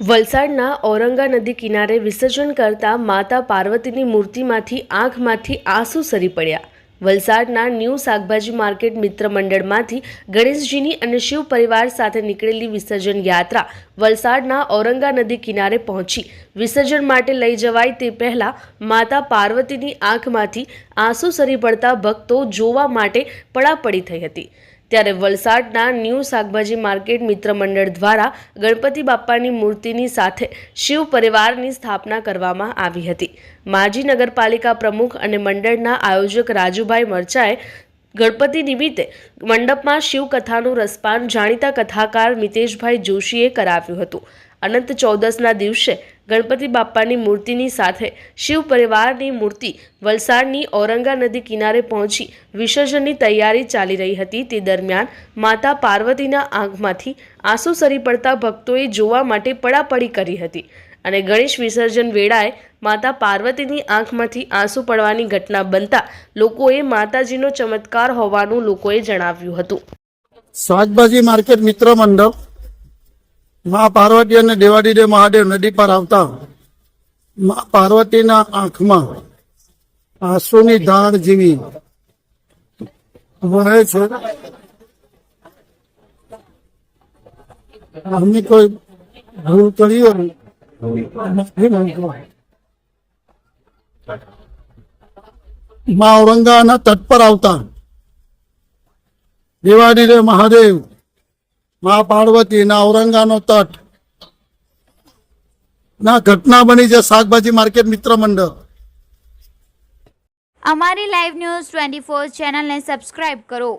વલસાડના ઔરંગા નદી કિનારે વિસર્જન કરતા માતા પાર્વતીની મૂર્તિમાંથી આંખમાંથી આંસુ સરી પડ્યા. વલસાડના ન્યૂ શાકભાજી માર્કેટ મિત્ર મંડળમાંથી ગણેશજીની અને શિવ પરિવાર સાથે નીકળેલી વિસર્જન યાત્રા વલસાડના ઔરંગા નદી કિનારે પહોંચી. વિસર્જન માટે લઈ જવાય તે પહેલા માતા પાર્વતીની આંખમાંથી આંસુ સરી પડતા ભક્તો જોવા માટે પડાપડી થઈ હતી. ત્યારે વલસાડના ન્યૂ શાકભાજી માર્કેટ મિત્ર મંડળ દ્વારા ગણપતિ બાપ્પાની મૂર્તિની સાથે શિવ પરિવારની સ્થાપના કરવામાં આવી હતી. માજી નગરપાલિકા પ્રમુખ અને મંડળના આયોજક રાજુભાઈ મરચાએ ગણપતિ નિમિત્તે મંડપમાં શિવકથાનું રસપાન જાણીતા કથાકાર મિતેશભાઈ જોશીએ કરાવ્યું હતું. અનંત ચૌદસના દિવસે ગણપતિ બાપ્પાની મૂર્તિની સાથે શિવ પરિવારની મૂર્તિ વલસાડની ઔરંગા નદી કિનારે પહોંચી વિસર્જનની તૈયારી ચાલી રહી હતી. તે દરમિયાન માતા પાર્વતીના આંખમાંથી આંસુ સરી પડતા ભક્તોએ જોવા માટે પડાપડી કરી હતી અને ગણેશ વિસર્જન વેળાએ માતા પાર્વતીની આંખમાંથી આંસુ પડવાની ઘટના બનતા લોકોએ માતાજીનો ચમત્કાર હોવાનું લોકોએ જણાવ્યું હતું. શાકભાજી માર્કેટ મિત્ર મંડળ મા પાર્વતી અને દેવાડીદેવ મહાદેવ નદી પર આવતા મા પાર્વતીના આંખમાં આંસુની ધાર જેવી વહે છે. અમને કોઈ ભૂલ કરી માં ઔરંગાના તટ પર આવતા દેવાડીદેવ મહાદેવ મા પાર્વતી ના ઔરંગાનો તટ. ના, ઘટના બની છે શાકભાજી માર્કેટ મિત્ર મંડળ. અમારી લાઈવ ન્યૂઝ ટ્વેન્ટી ફોર ચેનલને સબસ્ક્રાઇબ કરો.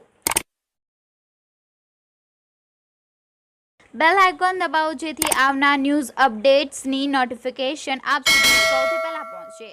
બેલ આઇકોન દબાવો જેથી આવનાર ન્યૂઝ અપડેટ્સની નોટિફિકેશન આપ સુધી સૌથી પહેલા પહોંચે.